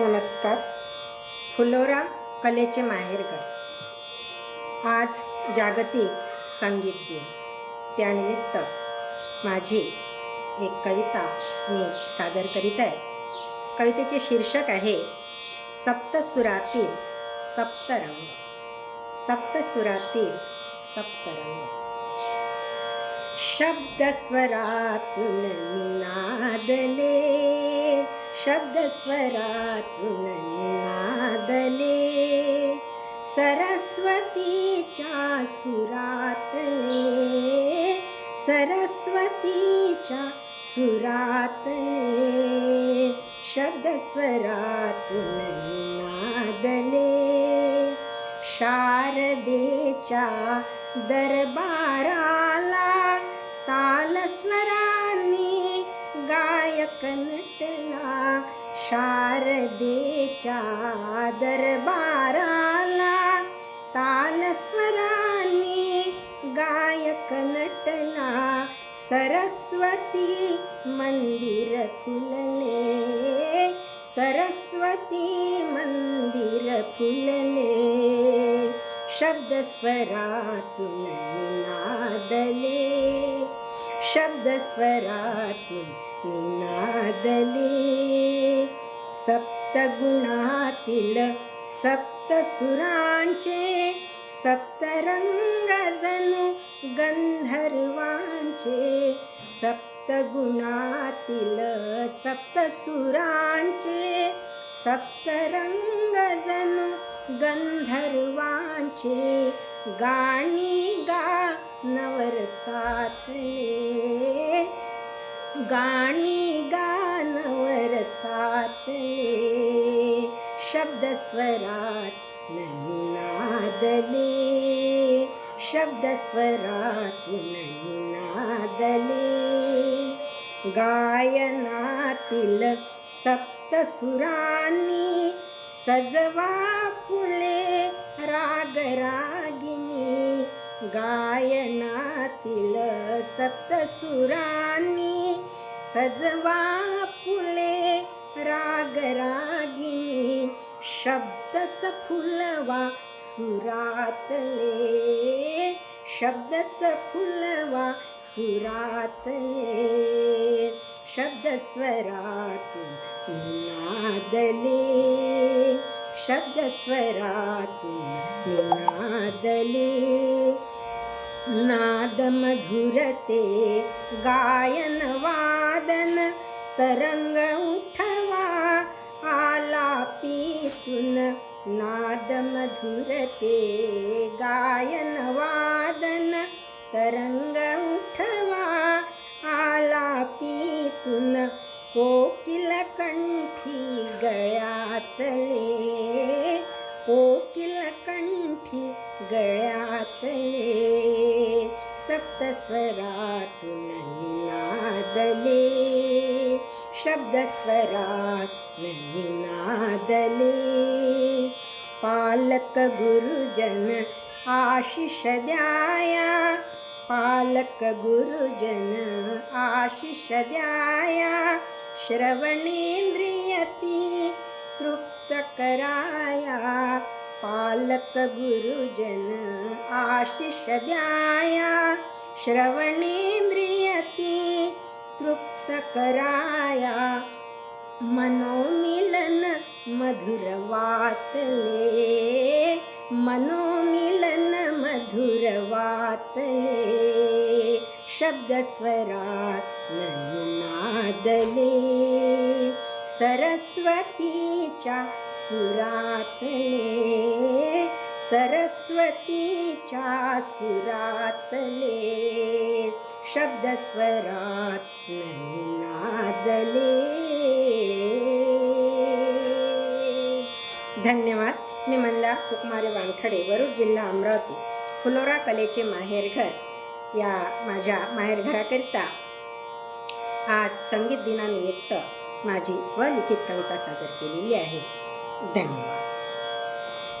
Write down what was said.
नमस्कार. फुलोरा कलेचे माहेरघर. आज जागतिक संगीत दिन. त्यानिमित्त माझी एक कविता मी सादर करीत आहे. कवितेचे शीर्षक आहे सप्तसुरातील सप्तरंग. सप्तसुरातील सप्तरंग. शब्दस्वरातून निनादले शब्दस्वरात् ने सरस्वती चासुरातले ले सरस्वती सरात् ले शब्दस्वरात्नयनादले शारदे चा दरबाराला तालस्वरानि गायकनटला शारदेच्या दरबाराला तालस्वरांनी गायक नटला सरस्वती मंदिर फुलले सरस्वती मंदिर फुलले। शब्दस्वरातून निनादले शब्दस्वरातून निनादले सप्तगुणातील सप्तसुरांचे सप्तरंग जणू गंधर्वांचे सप्तगुणातील सप्तसुरांचे सप्तरंग जणू गंधर्वांचे गाणी गा नवरसातले. गाणी गा शब्दस्वरात् न निनादले शब्दस्वरात् न निनादले। गायनातिल सप्तसुरा सजवा पुुले रागरागिणी गायनातील सप्तसुरांनी सजवा फुले रागरागिनी शब्दच फुलवा सुरातले. शब्दच फुलवा सुरातले. शब्दस्वरातून निनादले. शब्दस्वरातून निनादले. नादमधुरते गायन वादन तरंग उठवा आलापीतून ते गायन वादन. तरंग उठवा आलापीतून कोकिल कंठी गळ्यातले. कोकिल कंठी गळ्यातले सप्तस्वरातून निनादले. शब्दस्वरा न जनादले पालकगुरुजन आशिषद्याया आशिष द्याय श्रवणेन्द्रियति तृप्तकराया पालकगुरुजन आशिषद्याया श्रवणेन्द्रियति तृप्तकरा छाया। मनोमिलन मधुरवातले मनोमिलन मधुरवातले शब्दस्वरात् स्वरा सरस्वतीच्या सुरातले. सरस्वतीच्या सुरातले. शब्दस्वरात निनादले धन्यवाद. मी मंदा कुकमारे वानखडे वरुड जिल्हा अमरावती फुलोरा कलेचे माहेरघर या माझ्या माहेरघराकरिता आज संगीत दिनानिमित्त माझी स्वलिखित कविता सादर केलेली आहे. धन्यवाद.